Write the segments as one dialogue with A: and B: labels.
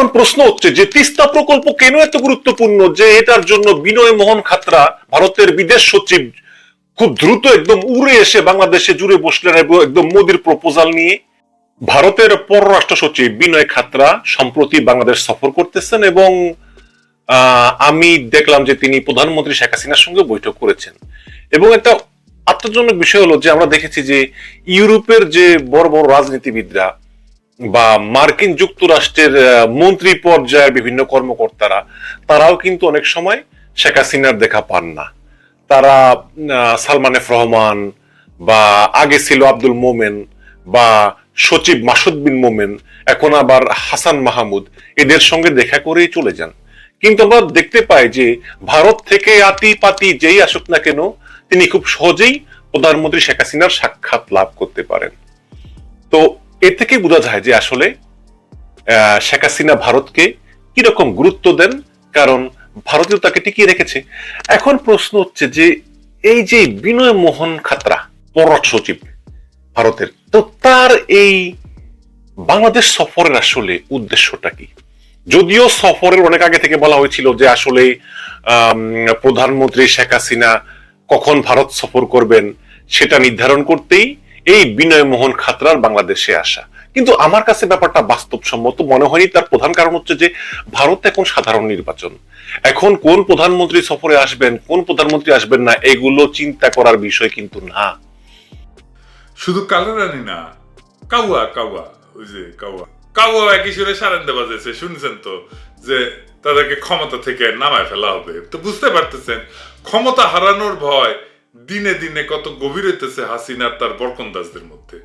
A: এখন প্রশ্ন হচ্ছে যে তিস্তা প্রকল্প কেন এত গুরুত্বপূর্ণ যে এটার জন্য বিনয় মোহন খাতরা, ভারতের বিদেশ সচিব, খুব দ্রুত একদম উড়ে এসে বাংলাদেশে জুড়ে বসলেন এবং একদম মোদির প্রপোজাল নিয়ে ভারতের পররাষ্ট্র সচিব বিনয় খাতরা সম্প্রতি বাংলাদেশ সফর করতেছেন এবং আমি দেখলাম যে তিনি প্রধানমন্ত্রী শেখ হাসিনার সঙ্গে বৈঠক করেছেন। এবং একটা আশ্চর্যজনক বিষয় হলো যে আমরা দেখেছি যে ইউরোপের যে বড় বড় রাজনীতিবিদরা বা মার্কিন যুক্তরাষ্ট্রের মন্ত্রী পর্যায়ের বিভিন্ন কর্মকর্তারা, তারাও কিন্তু অনেক সময় শেখ হাসিনার দেখা পান না। তারা সালমান এফ রহমান বা আগে ছিল আব্দুল মোমেন বা সচিব মাসুদ বিন মোমেন, এখন আবার হাসান মাহমুদ, এদের সঙ্গে দেখা করেই চলে যান। কিন্তু আমরা দেখতে পাই যে ভারত থেকে আতি পাতি যেই আসুক না কেন, তিনি খুব সহজেই প্রধানমন্ত্রী শেখ হাসিনার সাক্ষাৎ লাভ করতে পারেন। তো এ থেকে বোঝা যায় যে আসলে শেখ হাসিনা ভারতকে কীরকম গুরুত্ব দেন, কারণ ভারতীয় তাকে টিকিয়ে রেখেছে। এখন প্রশ্ন হচ্ছে যে, এই যে বিনয় মোহন খাতরা, পররাষ্ট্র সচিব ভারতের, তো তার এই বাংলাদেশ সফরের আসলে উদ্দেশ্যটা কি? যদিও সফরের অনেক আগে থেকে বলা হয়েছিল যে আসলে প্রধানমন্ত্রী শেখ হাসিনা কখন ভারত সফর করবেন, সেটা নির্ধারণ করতেই এই বিনয় মোহন খাতরার বাংলাদেশে আসা। কিন্তু আমার কাছে ব্যাপারটা বাস্তবসম্মত মনে হয়নি, তার প্রধান কারণ হচ্ছে যে ভারত এখন সাধারণ নির্বাচন। এখন কোন প্রধানমন্ত্রী সফরে আসবেন, কোন প্রধানমন্ত্রী আসবেন না, এগুলো চিন্তা করার বিষয় কিন্তু না।
B: শুধু কালো রানী না, কাউয়া কাউয়া, ওই যে কাউয়া। কাউয়া একই সুরে সারেন্দে বাজেছে শুনছেন তো? যে তাদেরকে ক্ষমতা থেকে নামায় ফেলা হবে। তো বুঝতে পারতেছেন, ক্ষমতা হারানোর ভয় দিনে দিনে কত গভীর হইতেছে হাসিনার তার বরকন্দাজদের মধ্যে।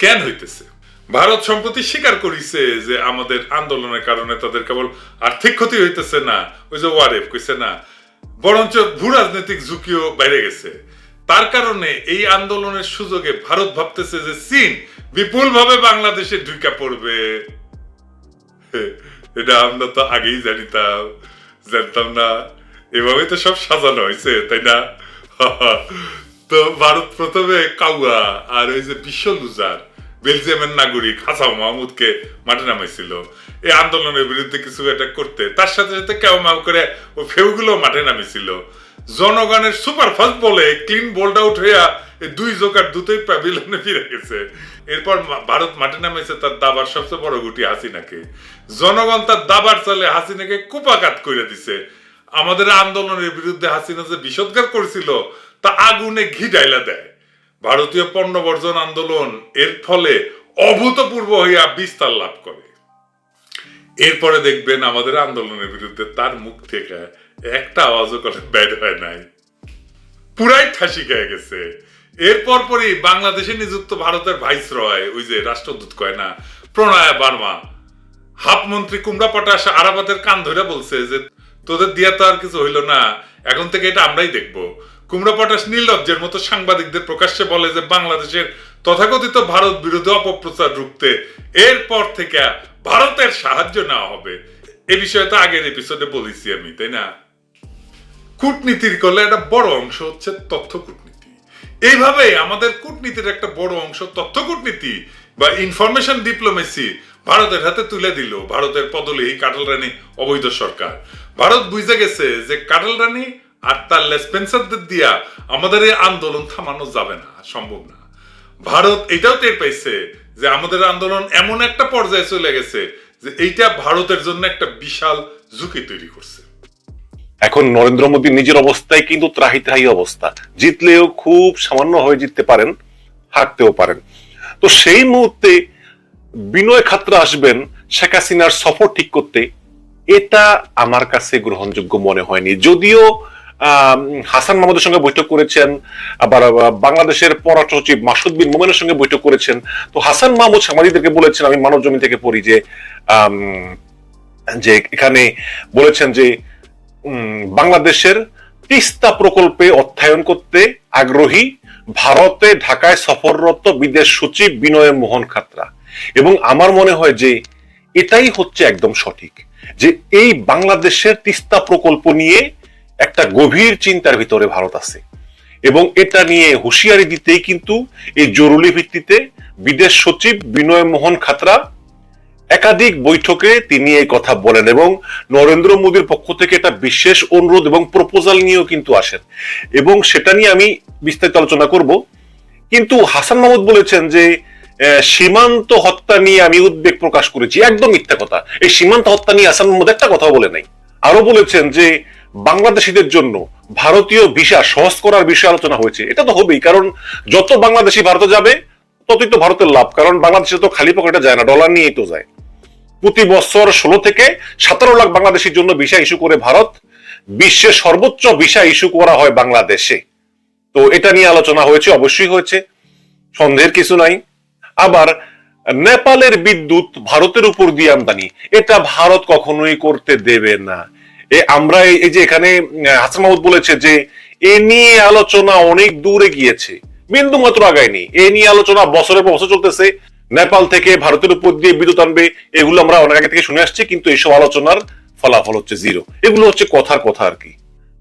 B: কেন হইতেছে? ভারত সম্প্রতি স্বীকার করিছে যে আমাদের আন্দোলনের কারণে তাদের কেবল আর্থিক ক্ষতি হইতেছে না, ওই যে ওয়ারেফ কইছে না, বরঞ্চ ভূ রাজনৈতিক ঝুঁকিও বেড়ে গেছে। তার কারণে এই আন্দোলনের সুযোগে ভারত ভাবতেছে যে চীন বিপুল ভাবে বাংলাদেশে ঢুকা পড়বে। এটা আমরা তো আগেই জানিতাম, জানতাম না। এভাবে তো সব সাজানো হয়েছে তাই না? তো ভারত প্রথমে কাউয়া আর ওই যে বিশ্ব লুজার বেলজিয়ামের নাগরিক হাসান মাহমুদকে মাঠে নামাইছিল। এই আন্দোলনের বিরুদ্ধে কিছু একটা করতে, তার সাথে সাথে কেউ মাউ করে ও ফেউগুলো মাঠে নামিছিল জনগণের সুপার ফাস্ট বলে ক্লিন বোল্ড আউট হইয়া দুই জোকার দুটোই প্যাভিলিয়নে ফিরে গেছে। এরপর ভারত মাঠে নামেছে তার দাবার সবচেয়ে বড় গুটি হাসিনাকে। জনগণ তার দাবার চলে হাসিনাকে কুপাকাত করে দিছে। আমাদের আন্দোলনের বিরুদ্ধে হাসিনা যে বিষোদ্গার করেছিল, তা আগুনে ঘি ডাইলা দেয়। ভারতীয় পণ্য বর্জন আন্দোলন এর ফলে অভূতপূর্ব হইয়া বিস্তার লাভ করে। এরপরে দেখবেন আমাদের আন্দোলনের বিরুদ্ধে তার মুখ থেকে একটা আওয়াজও করে বের হয় নাই। পুরাই ঠাসি খেয়ে গেছে। এরপর পরই বাংলাদেশে নিযুক্ত ভারতের ভাইস রয় ওই যে রাষ্ট্রদূত কয় না, প্রণয় বার্মা হাফ মন্ত্রী কুমড়া পটাশ আরাবাদের কান ধরে বলছে যে তোদের দিয়া তো আর কিছু হইল না। এখন থেকে এটা আমরাই দেখব। কুমড়া পটাশ নির্লজ্জের মতো সাংবাদিকদের প্রকাশ্যে বলে যে, বাংলাদেশের তথাকথিত ভারত বিরোধী অপপ্রচার রুখতে এরপর থেকে ভারতের সাহায্য নেওয়া হবে। এ বিষয়ে তো আগের এপিসোডে বলেছি আমি, তাই না? কূটনীতির করলে একটা বড় অংশ হচ্ছে তথ্য কূটনীতি। এইভাবে আমাদের কূটনীতির একটা বড় অংশ তথ্য কূটনীতি বা ইনফরমেশন ডিপ্লোমেসি ভারতের হাতে তুলে দিল, ভারতের পদলেহি কাটল রানী অবৈধ সরকার। ভারত বুঝে গেছে যে কাটল রানী আর তার লেসপেন্সারদের দিয়া আমাদের এই আন্দোলন থামানো যাবে না, সম্ভব না। ভারত এটাও টের পাইছে যে আমাদের আন্দোলন এমন একটা পর্যায়ে চলে গেছে যে এইটা ভারতের জন্য একটা বিশাল ঝুঁকি তৈরি করছে।
A: এখন নরেন্দ্র মোদী নিজের অবস্থায় কিন্তু ত্রাহি ত্রাহি অবস্থা। জিতলেও খুব সামান্য হয়ে জিততে পারেন, হারতেও পারেন। তো সেই মুহূর্তে বিনয় খাত্রা আসবেন শেখ হাসিনার সফর ঠিক করতে। এটা আমার কাছে গ্রহণযোগ্য মনে হয়নি। যদিও হাসান মাহমুদের সঙ্গে বৈঠক করেছেন, আবার বাংলাদেশের পররাষ্ট্র সচিব মাসুদ বিন মোমেনের সঙ্গে বৈঠক করেছেন। তো হাসান মাহমুদ সাংবাদিকদেরকে বলেছেন, আমি মানব জমি থেকে পড়ি যে যে এখানে বলেছেন যে বাংলাদেশের তিস্তা প্রকল্পে অর্থায়ন করতে আগ্রহী ভারতে ঢাকায় সফররত বিদেশ সচিব বিনয় মোহন খাতরা। এবং আমার মনে হয় যে, এটাই হচ্ছে একদম সঠিক। যে এই বাংলাদেশের তিস্তা প্রকল্প নিয়ে একটা গভীর চিন্তার ভিতরে ভারত আছে। এবং এটা নিয়ে হুঁশিয়ারি দিতেই কিন্তু এই জরুরি ভিত্তিতে বিদেশ সচিব বিনয় মোহন খাতরা একাধিক বৈঠকে তিনি এই কথা বলেন এবং নরেন্দ্র মোদীর পক্ষ থেকে একটা বিশেষ অনুরোধ এবং প্রপোজাল নিয়েও কিন্তু আসেন। এবং সেটা নিয়ে আমি বিস্তারিত আলোচনা করব। কিন্তু হাসান মাহমুদ বলেছেন যে সীমান্ত হত্যা নিয়ে আমি উদ্বেগ প্রকাশ করেছি, একদম মিথ্যা কথা। এই সীমান্ত হত্যা নিয়ে হাসান মাহমুদ একটা কথা বলে নাই। আরও বলেছেন যে, বাংলাদেশিদের জন্য ভারতীয় ভিসা সহজ করার বিষয়ে আলোচনা হয়েছে। এটা তো হবেই, কারণ যত বাংলাদেশি ভারতে যাবে, ততই তো ভারতের লাভ। কারণ বাংলাদেশে তো খালি পকেটে যায় না, ডলার নিয়েই তো যায়। প্রতি বছর ষোলো থেকে সতেরো লাখ বাংলাদেশির জন্য ভিসা ইস্যু করে ভারত। বিশ্বের সর্বোচ্চ ভিসা ইস্যু করা হয় বাংলাদেশে। তো এটা নিয়ে আলোচনা হয়েছে, অবশ্যই হয়েছে। সন্দেহের কিছু নাই। আবার নেপালের বিদ্যুৎ ভারতের উপর দিয়ে আমদানি। এটা ভারত কখনোই করতে দেবে না। এ আমরা এই যে এখানে হাসান মাহমুদ বলেছে যে, এ নিয়ে আলোচনা অনেক দূরে গিয়েছে। বিন্দু মাত্র আগায়নি। এ নিয়ে আলোচনা বছরের পর বছর চলতেছে। নেপাল থেকে ভারতের উপর দিয়ে বিদ্যুৎ আনবে, এগুলো আমরা অনেক আগে থেকে শুনে আসছি, কিন্তু এইসব আলোচনার ফলাফল হচ্ছে জিরো। এগুলো হচ্ছে কথার কথা আর কি।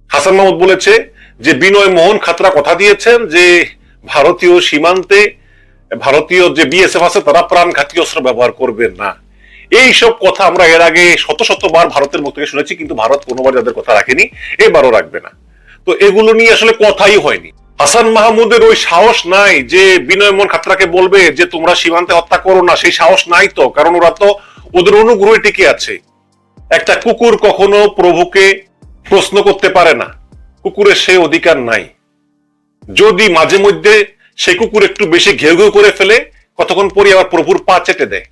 A: হাসান মাহমুদ বলেছে যে, বিনয় মোহন খাতরা কথা দিয়েছেন যে, ভারতীয় সীমান্তে ভারতীয় যে বিএসএফ আছে, তারা প্রাণঘাতী অস্ত্র ব্যবহার করবে না। এই সব কথা আমরা এর আগে শত শতবার ভারতের মুখ থেকে শুনেছি, কিন্তু ভারত কোনোবার যাদের কথা রাখেনি, এবারও রাখবে না। তো এগুলো নিয়ে আসলে কথাই হয়নি। হাসান মাহমুদের ওই সাহস নাই যে বিনয় মোহন খাতরাকে বলবে যে, তোমরা সীমান্তে হত্যা করো না। সেই সাহস নাই তো, কারণ ওরা তো ওদের অনুগ্রহে টিকে আছে। একটা কুকুর কখনো প্রভুকে প্রশ্ন করতে পারে না। কুকুরের সে অধিকার নাই। যদি মাঝে মধ্যে সে কুকুর একটু বেশি ঘেউ ঘেউ করে ফেলে, কতক্ষণ পরে আবার প্রভুর পা চেটে দেয়।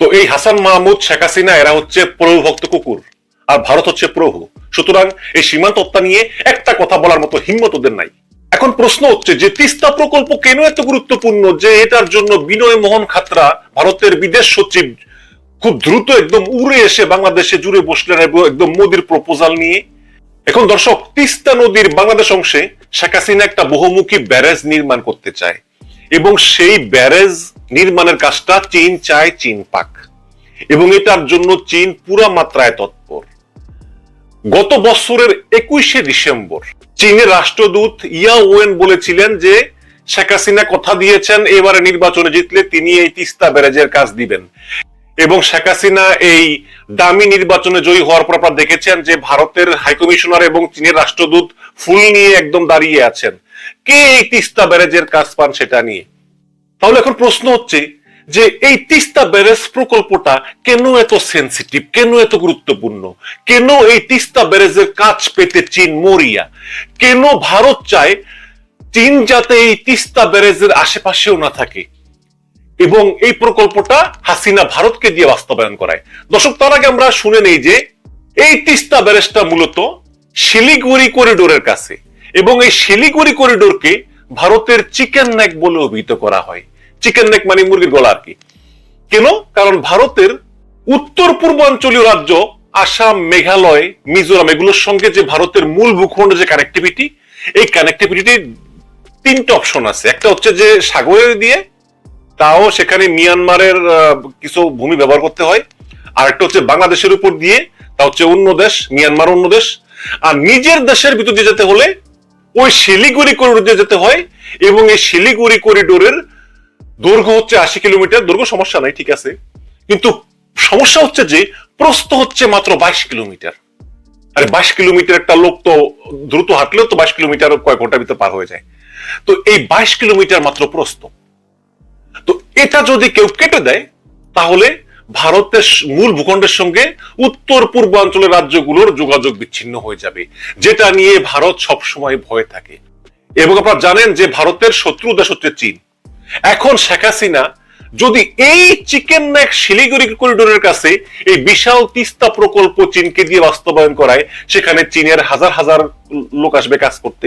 A: তো এই হাসান মাহমুদ, শেখ হাসিনা, এরা হচ্ছে প্রভু ভক্ত কুকুর, আর ভারত হচ্ছে প্রভু। সুতরাং এই সীমান্ত হত্যা নিয়ে একটা কথা বলার মতো হিম্মত ওদের নাই। এখন প্রশ্ন হচ্ছে যে, তিস্তা প্রকল্প কেন এত গুরুত্বপূর্ণ যে এটার জন্য বিনয় মোহন খাতরা, ভারতের বিদেশ সচিব, খুব দ্রুত একদম উড়ে এসে বাংলাদেশে জুড়ে বসলেন একদম মোদির প্রপোজাল নিয়ে? এখন দর্শক, তিস্তা নদীর বাংলাদেশ অংশে শেখ হাসিনা একটা বহুমুখী ব্যারেজ নির্মাণ করতে চায় এবং সেই ব্যারেজ নির্মাণের কাজটা চীন চায় চীন পাক। এবং এটার জন্য চীন পুরা মাত্রায় তৎপর। গত বছরের একুশে ডিসেম্বর চীনের রাষ্ট্রদূত ইয়া ওয়েন বলেছিলেন যে, শেখ হাসিনা কথা দিয়েছেন, এবারে নির্বাচনে জিতলে তিনি এই তিস্তা ব্যারেজের কাজ দিবেন। এবং শেখ হাসিনা এই দামি নির্বাচনে জয়ী হওয়ার পর আপনারা দেখেছেন যে ভারতের হাইকমিশনার এবং চীনের রাষ্ট্রদূত ফুল নিয়ে একদম দাঁড়িয়ে আছেন। কে এই তিস্তা ব্যারেজের কাজ পান সেটা নিয়ে? তাহলে এখন প্রশ্ন হচ্ছে যে এই তিস্তা ব্যারেজ প্রকল্পটা কেন এত সেন্সিটিভ কেন এত গুরুত্বপূর্ণ? কেন এই তিস্তা ব্যারেজের কাজ পেতে চীন মরিয়া? কেন ভারত চায় চীন যাতে এই তিস্তা ব্যারেজের আশেপাশেও না থাকে? এবং এই প্রকল্পটা হাসিনা ভারতকে দিয়ে বাস্তবায়ন করায়। দর্শক, তার আগে আমরা শুনে নেই যে এই তিস্তা ব্যারেজটা মূলত শিলিগুড়ি করিডোরের কাছে এবং এই শিলিগুড়ি করিডোরকে ভারতের চিকেন নেক বলে অভিহিত করা হয়। চিকেন নেক মানে মুরগির গলা আর কি। কেন? কারণ ভারতের উত্তর পূর্বাঞ্চলীয় রাজ্য আসাম, মেঘালয়, মিজোরাম, এগুলোর সঙ্গে যে ভারতের মূল ভূখণ্ডের যে কানেক্টিভিটি এই কানেক্টিভিটির তিনটা অপশন আছে। একটা হচ্ছে যে সাগরের দিয়ে তাও সেখানে মিয়ানমারের কিছু ভূমি ব্যবহার করতে হয়। আর একটা হচ্ছে বাংলাদেশের উপর দিয়ে, তা হচ্ছে অন্য দেশ, মিয়ানমার অন্য দেশ। আর নিজের দেশের ভিতর দিয়ে যেতে হলে ওই শিলিগুড়ি করিডোর দিয়ে যেতে হয় এবং এই শিলিগুড়ি করিডোরের দৈর্ঘ্য হচ্ছে আশি কিলোমিটার। দৈর্ঘ্য সমস্যা নাই, ঠিক আছে। কিন্তু সমস্যা হচ্ছে যে প্রস্থ হচ্ছে মাত্র বাইশ কিলোমিটার। আরে বাইশ কিলোমিটার একটা লোক তো দ্রুত হাঁটলেও তো বাইশ কিলোমিটার কয়েক ঘণ্টার ভিতরে পার হয়ে যায়। তো এই বাইশ কিলোমিটার মাত্র প্রস্থ। তো এটা যদি কেউ কেটে দেয়, তাহলে ভারতের মূল ভূখণ্ডের সঙ্গে উত্তর পূর্বাঞ্চলের রাজ্যগুলোর যোগাযোগ বিচ্ছিন্ন হয়ে যাবে, যেটা নিয়ে ভারত সবসময় ভয় থাকে। এবং আপনারা জানেন যে ভারতের শত্রু দেশ হচ্ছে চীন। এখন শেখ হাসিনা যদি এই চিকেন নেক শিলিগুড়ি করিডোরের কাছে এই বিশাল তিস্তা প্রকল্প চীনকে দিয়ে বাস্তবায়ন করায়, সেখানে চীনের হাজার হাজার লোক আসবে কাজ করতে।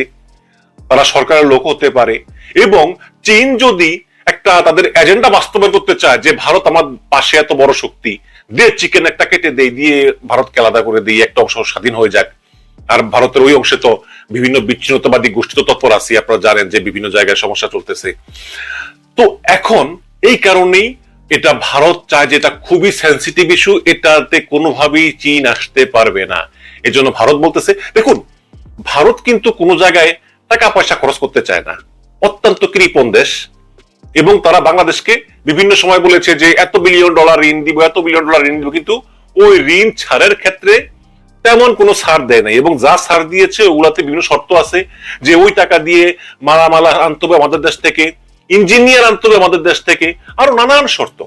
A: তারা সরকারের লোক হতে পারে। এবং চীন যদি একটা তাদের এজেন্ডা বাস্তবায়ন করতে চায় যে ভারত আমার পাশে এত বড় শক্তি, দিয়ে চিকেন একটা কেটে দেই দিয়ে ভারতকে আলাদা করে দিই একটা অংশ স্বাধীন হয়ে যাক। আর ভারতের ওই অংশে তো বিভিন্ন বিচ্ছিন্নতাবাদী গোষ্ঠী তো তৎপর আছি, আপনারা জানেন যে বিভিন্ন জায়গায় সমস্যা চলতেছে। তো এখন এই কারণেই এটা ভারত চায় যে এটা খুবই সেন্সিটিভ ইস্যু এটাতে কোনোভাবেই চীন আসতে পারবে না। এজন্য ভারত বলতেছে, দেখুন, ভারত কিন্তু কোনো জায়গায় টাকা পয়সা খরচ করতে চায় না। অত্যন্ত কৃপণ দেশ এবং তারা বাংলাদেশকে বিভিন্ন সময় বলেছে যে এত বিলিয়ন ডলার ঋণ দিব, এত বিলিয়ন ডলার ঋণ দিব, কিন্তু ওই ঋণ ছাড়ের ক্ষেত্রে তেমন কোনো ছাড় দেয় নাই এবং যা ছাড় দিয়েছে ওগুলাতে বিভিন্ন শর্ত আছে যে ওই টাকা দিয়ে মালামালা আনতে হবে আমাদের দেশ থেকে ইঞ্জিনিয়ার আনতে হবে আমাদের দেশ থেকে, আরও নানান শর্ত।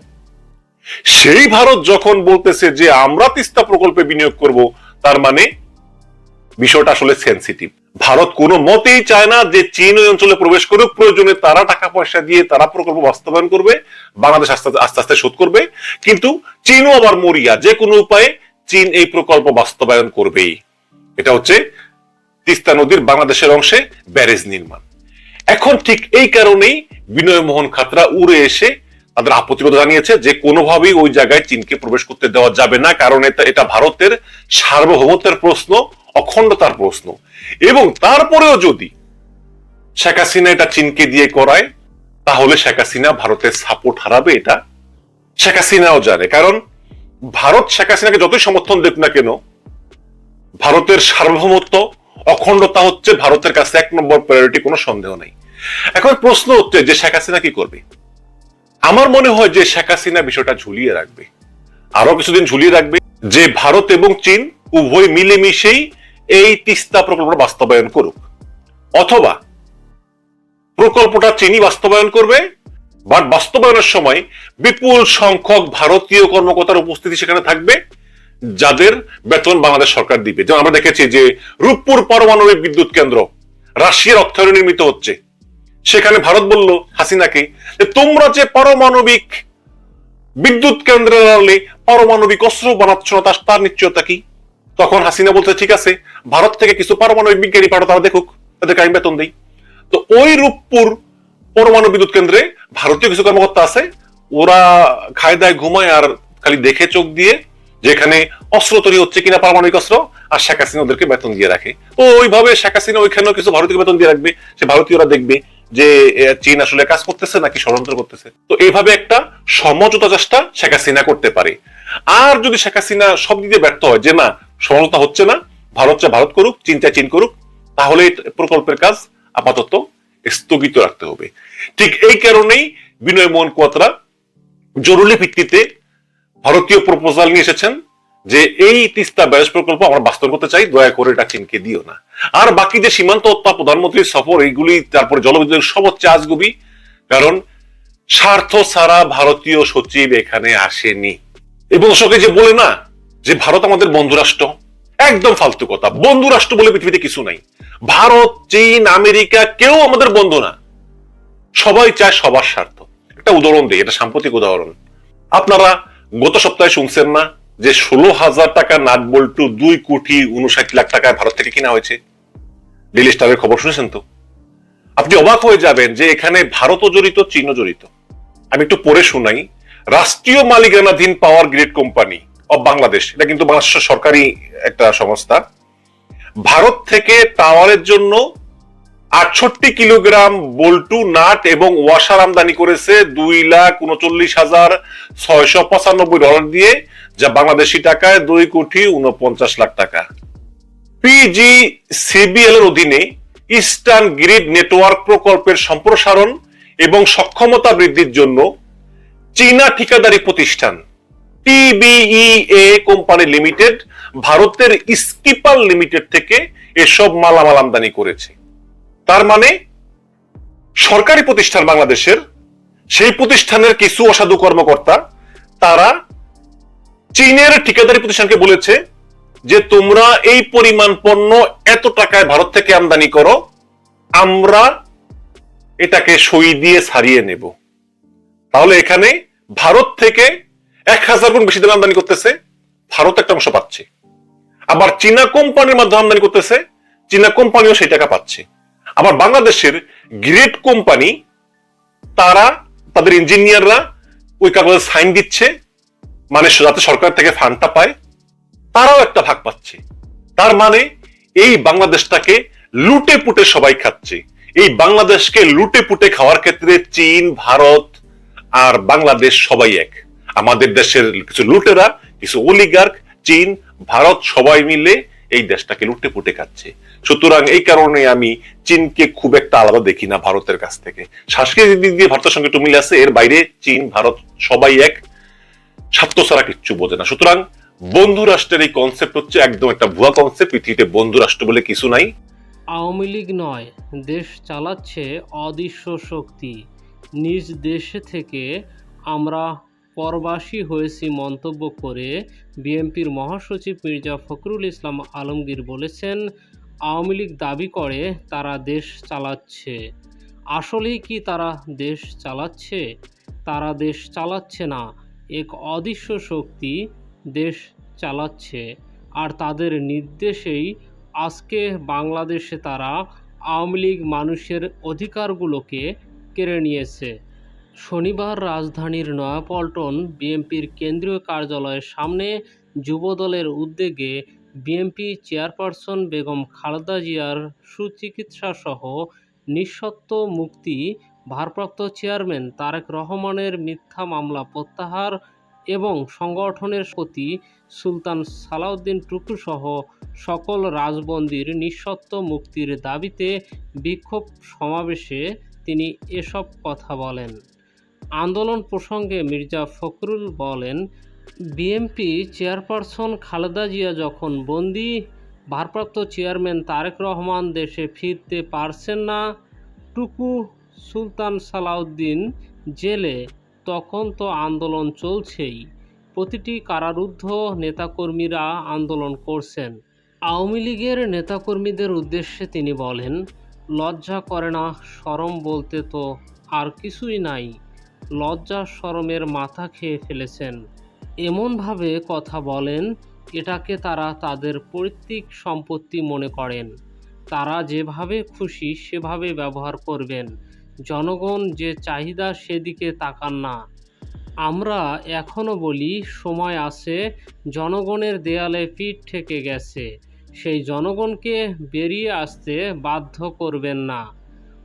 A: সেই ভারত যখন বলতেছে যে আমরা তিস্তা প্রকল্পে বিনিয়োগ করব, তার মানে বিষয়টা আসলে সেন্সিটিভ ভারত কোনো মতেই চায় না যে চীন ওই অঞ্চলে প্রবেশ করুক। প্রয়োজনে তারা টাকা পয়সা দিয়ে তারা প্রকল্প বাস্তবায়ন করবে, বাংলাদেশ আস্তে আস্তে আস্তে শোধ করবে। কিন্তু চীনও আবার মরিয়া, যে কোনো উপায়ে চীন এই প্রকল্প বাস্তবায়ন করবেই। এটা হচ্ছে তিস্তা নদীর বাংলাদেশের অংশে ব্যারেজ নির্মাণ। এখন ঠিক এই কারণেই বিনয় মোহন খাতরা উড়ে এসে তাদের আপত্তিবোধ জানিয়েছে যে কোনোভাবেই ওই জায়গায় চীনকে প্রবেশ করতে দেওয়া যাবে না, কারণ এটা এটা ভারতের সার্বভৌমত্বের প্রশ্ন। অখণ্ডতার প্রশ্ন। এবং তারপরেও যদি শেখ হাসিনা এটা চীনকে দিয়ে করায়, তাহলে শেখ হাসিনা ভারতের সাপোর্ট হারাবে এটা শেখ হাসিনাও জানে। কারণ ভারত শেখ হাসিনাকে যতই সমর্থন দেখ না কেন, ভারতের সার্বভৌমত্ব, অখণ্ডতা হচ্ছে ভারতের কাছে এক নম্বর প্রায়োরিটি কোনো সন্দেহ নেই। এখন প্রশ্ন হচ্ছে যে শেখ হাসিনা কি করবে? আমার মনে হয় যে শেখ হাসিনা বিষয়টা ঝুলিয়ে রাখবে। আরও কিছুদিন ঝুলিয়ে রাখবে যে ভারত এবং চীন উভয় মিলেমিশেই এই তিস্তা প্রকল্পটা বাস্তবায়ন করুক। অথবা প্রকল্পটা চীনই বাস্তবায়ন করবে, বাট বাস্তবায়নের সময় বিপুল সংখ্যক ভারতীয় কর্মকর্তার উপস্থিতি সেখানে থাকবে, যাদের বেতন বাংলাদেশ সরকার দিবে। যেমন আমরা দেখেছি যে রূপপুর পারমাণবিক বিদ্যুৎ কেন্দ্র রাশিয়ার অর্থায়নে নির্মিত হচ্ছে। সেখানে ভারত বলল হাসিনাকে যে তোমরা যে পারমাণবিক বিদ্যুৎ কেন্দ্রের আড়ালে পারমাণবিক অস্ত্র বানাচ্ছ না তার নিশ্চয়তা কি? তখন হাসিনা বলতে, ঠিক আছে, ভারত থেকে কিছু পারমাণবিক বিজ্ঞানী পাঠো তারা দেখুক তাদেরকে আমি বেতন দিই। তো ওই রূপপুর পরমাণু বিদ্যুৎ কেন্দ্রে ভারতীয় কিছু কর্মকর্তা আছে, ওরা খায় দায় ঘুমায় আর খালি দেখে চোখ দিয়ে, যেখানে অস্ত্র তৈরি হচ্ছে কিনা পারমাণবিক অস্ত্র, আর শেখ হাসিনা ওদেরকে বেতন দিয়ে রাখে। তো ওইভাবে শেখ হাসিনা ওইখানেও কিছু ভারতীয় বেতন দিয়ে রাখবে, সে ভারতীয়রা দেখবে যে চীন আসলে কাজ করতেছে নাকি ষড়যন্ত্র করতেছে। তো এইভাবে একটা সমঝোতা চেষ্টা শেখ হাসিনা করতে পারে। আর যদি শেখ হাসিনা সব দিকে ব্যর্থ হয়, যে না সমঝোতা হচ্ছে না। ভারত চায় ভারত করুক, চীন চায় চীন করুক তাহলে প্রকল্পের কাজ আপাতত স্থগিত রাখতে হবে। ঠিক এই কারণেই বিনয় মোহন কোয়াত্রা জরুরি ভিত্তিতে ভারতীয় প্রপোজাল নিয়ে এসেছেন যে এই তিস্তা ব্যারেজ প্রকল্প আমরা বাস্তব করতে চাই, দয়া করে এটা চীনকে দিও না। আর বাকি যে সীমান্ত হত্যা প্রধানমন্ত্রীর সফর, এইগুলি, তারপরে জলবিদ্যুৎ সব হচ্ছে আজগুবি, কারণ স্বার্থ ছাড়া ভারতীয় সচিব এখানে আসেনি। এবং দর্শকে যে বলে না যে ভারত আমাদের বন্ধু রাষ্ট্র একদম ফালতু কথা বন্ধু রাষ্ট্র বলে পৃথিবীতে কিছু নাই। ভারত, চীন, আমেরিকা কেউ আমাদের বন্ধু না। সবাই চায় সবার স্বার্থ। একটা উদাহরণ দিই, এটা সাম্প্রতিক উদাহরণ। আপনারা গত সপ্তাহে শুনছেন না যে ষোলো হাজার টাকা নাট বল্টু দুই কোটি উনষাট লাখ টাকায় ভারত থেকে কিনা হয়েছে? ডেলি স্টারের খবর শুনেছেন তো? আপনি অবাক হয়ে যাবেন যে এখানে ভারতও জড়িত, চীনও জড়িত। আমি একটু পরে শোনাই। রাষ্ট্রীয় মালিকানাধীন power grid company of Bangladesh এটা কিন্তু বাংলাদেশের সরকারি একটা সংস্থা। ভারত থেকে টাওয়ারের জন্য আটষট্টি কিলোগ্রাম বল্টু নাট এবং ওয়াশার আমদানি করেছে দুই লাখ উনচল্লিশ হাজার ছয়শো পঁচানব্বই ডলার দিয়ে, যা বাংলাদেশি টাকায় দুই কোটি উনপঞ্চাশ লাখ টাকা। পিজি সিবিএল এর অধীনে ইস্টার্ন গ্রিড নেটওয়ার্ক প্রকল্পের সম্প্রসারণ এবং সক্ষমতা বৃদ্ধির জন্য চীনা ঠিকাদারি প্রতিষ্ঠান টিবিইএ কোম্পানি লিমিটেড ভারতের স্কিপাল লিমিটেড থেকে এসব মালামাল আমদানি করেছে। তার মানে সরকারি প্রতিষ্ঠান বাংলাদেশের সেই প্রতিষ্ঠানের কিছু অসাধু কর্মকর্তা, তারা চীনের ঠিকাদারি প্রতিষ্ঠানকে বলেছে যে, তোমরা এই পরিমাণ পণ্য এত টাকায় ভারত থেকে আমদানি করো, আমরা এটাকে সই দিয়ে ছাড়িয়ে নেব। তাহলে এখানে ভারত থেকে এক হাজার গুণ বেশি দামে আমদানি করতেছে, ভারত একটা অংশ পাচ্ছে। আবার চীনা কোম্পানির মাধ্যমে আমদানি করতেছে, চীনা কোম্পানিও সেই টাকা পাচ্ছে। আবার বাংলাদেশের গ্রেট কোম্পানি, তারা, তাদের ইঞ্জিনিয়াররা ওই কাগজে সাইন দিচ্ছে মানে যাতে সরকার থেকে ফান্ডটা পায়, তারাও একটা ভাগ পাচ্ছে। তার মানে এই বাংলাদেশটাকে লুটে পুটে সবাই খাচ্ছে। এই বাংলাদেশকে লুটে পুটে খাওয়ার ক্ষেত্রে চীন, ভারত আর বাংলাদেশ সবাই এক। আমাদের দেশের কিছু লুটেরা, কিছু অলিগার্ক চীন, ভারত সবাই মিলে এই দেশটাকে লুটে পুটে খাচ্ছে। সুতরাং এই কারণে আমি চীনকে খুব একটা আলাদা দেখি না ভারতের কাছ থেকে। সাংস্কৃতিক দিক দিয়ে ভারতের সঙ্গে একটু মিল আছে, এর বাইরে চীন, ভারত সবাই এক। স্বার্থ ছাড়া কিচ্ছু বোঝে না। সুতরাং বন্ধু রাষ্ট্রের এই কনসেপ্ট হচ্ছে একদম একটা ভুয়া কনসেপ্ট পৃথিবীতে বন্ধু রাষ্ট্র বলে কিছু নাই।
C: আওয়ামী লীগ নয়, দেশ চালাচ্ছে অদৃশ্য শক্তি। নিজ দেশে থেকে আমরা পরবাসী হয়েছি মন্তব্য করে বিএনপির মহাসচিব মির্জা ফখরুল ইসলাম আলমগীর বলেছেন, আওয়ামী লীগ দাবি করে তারা দেশ চালাচ্ছে। আসলেই কি তারা দেশ চালাচ্ছে? তারা দেশ চালাচ্ছে না। এক অদৃশ্য শক্তি দেশ চালাচ্ছে। আর তাদের নির্দেশেই আজকে বাংলাদেশে তারা আওয়ামী লীগ মানুষের অধিকারগুলোকে কেড়ে নিয়েছে। শনিবার রাজধানীর নয়াপল্টন বিএনপির কেন্দ্রীয় কার্যালয়ের সামনে যুবদলের উদ্যোগে বিএনপি চেয়ারপারসন বেগম খালেদা জিয়ার সুচিকিৎসা সহ নিঃসত্ত্ব মুক্তি, ভারপ্রাপ্ত চেয়ারম্যান তারেক রহমানের মিথ্যা মামলা প্রত্যাহার এবং সংগঠনের প্রতি সুলতান সালাউদ্দিন টুকুসহ সকল রাজবন্দির নিঃসত্ত্ব মুক্তির দাবিতে বিক্ষোভ সমাবেশে তিনি এসব কথা বলেন। আন্দোলন প্রসঙ্গে মির্জা ফখরুল বলেন বিএমপি চেয়ারপারসন খালেদা জিয়া যখন বন্দি, ভারপ্রাপ্ত চেয়ারম্যান তারেক রহমান দেশে ফিরতে পারছেন না। টুকু সুলতান সালাউদ্দিন জেলে, তখন তো আন্দোলন চলছেই। প্রতিটি কারারুদ্ধ নেতাকর্মীরা আন্দোলন করছেন। আওয়ামী লীগের নেতাকর্মীদের উদ্দেশ্যে তিনি বলেন, লজ্জা করে না সরম বলতে তো আর কিছুই নাই। লজ্জা সরমের মাথা খেয়ে ফেলেছেন। এমনভাবে কথা বলেন, এটাকে তারা তাদের পৈতৃক সম্পত্তি মনে করেন। তারা যেভাবে খুশি সেভাবে ব্যবহার করবেন। জনগণ যে চাহিদা সেদিকে তাকান না। আমরা এখনও বলি, সময় আছে, জনগণের দেয়ালে পিঠ থেকে গেছে। সেই জনগণকে বেরিয়ে আসতে বাধ্য করবেন না।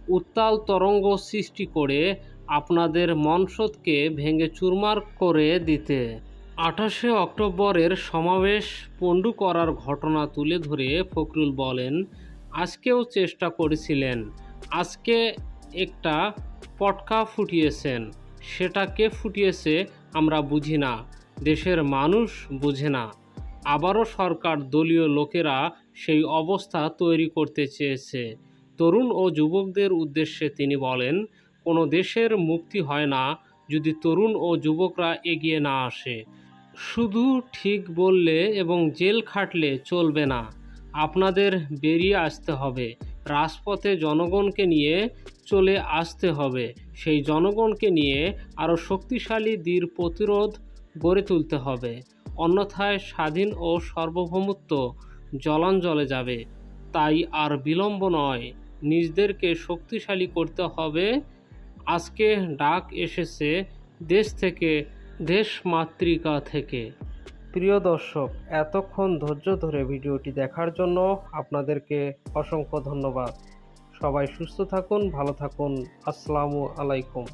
C: উত্তাল তরঙ্গ সৃষ্টি করে আপনাদের মনসদকে ভেঙে চুরমার করে দিতে। আঠাশে অক্টোবরের সমাবেশ পণ্ডু করার ঘটনা তুলে ধরে ফখরুল বলেন, আজকেও চেষ্টা করেছিলেন। আজকে একটা পটকা ফুটিয়েছেন। সেটা কে ফুটিয়েছে আমরা বুঝি না। দেশের মানুষ বুঝে না। আবারও সরকার দলীয় লোকেরা সেই অবস্থা তৈরি করতে চেয়েছে। তরুণ ও যুবকদের উদ্দেশ্যে তিনি বলেন কোনো দেশের মুক্তি হয় না যদি তরুণ ও যুবকরা এগিয়ে না আসে। শুধু ঠিক বললে এবং জেল খাটলে চলবে না। আপনাদের বেরিয়ে আসতে হবে। রাজপথে জনগণকে নিয়ে চলে আসতে হবে। সেই জনগণকে নিয়ে আরও শক্তিশালী দৃঢ় প্রতিরোধ গড়ে তুলতে হবে। অন্যথায় স্বাধীন ও সার্বভৌমত্ব জলাঞ্জলে যাবে। তাই আর বিলম্ব নয়। নিজদেরকে শক্তিশালী করতে হবে আজকে ডাক এসেছে দেশ থেকে, দেশ মাতৃকা থেকে। প্রিয় দর্শক, এতক্ষণ ধৈর্য ধরে ভিডিওটি দেখার জন্য আপনাদেরকে অসংখ্য ধন্যবাদ। সবাই সুস্থ থাকুন, ভালো থাকুন। আসসালামু আলাইকুম।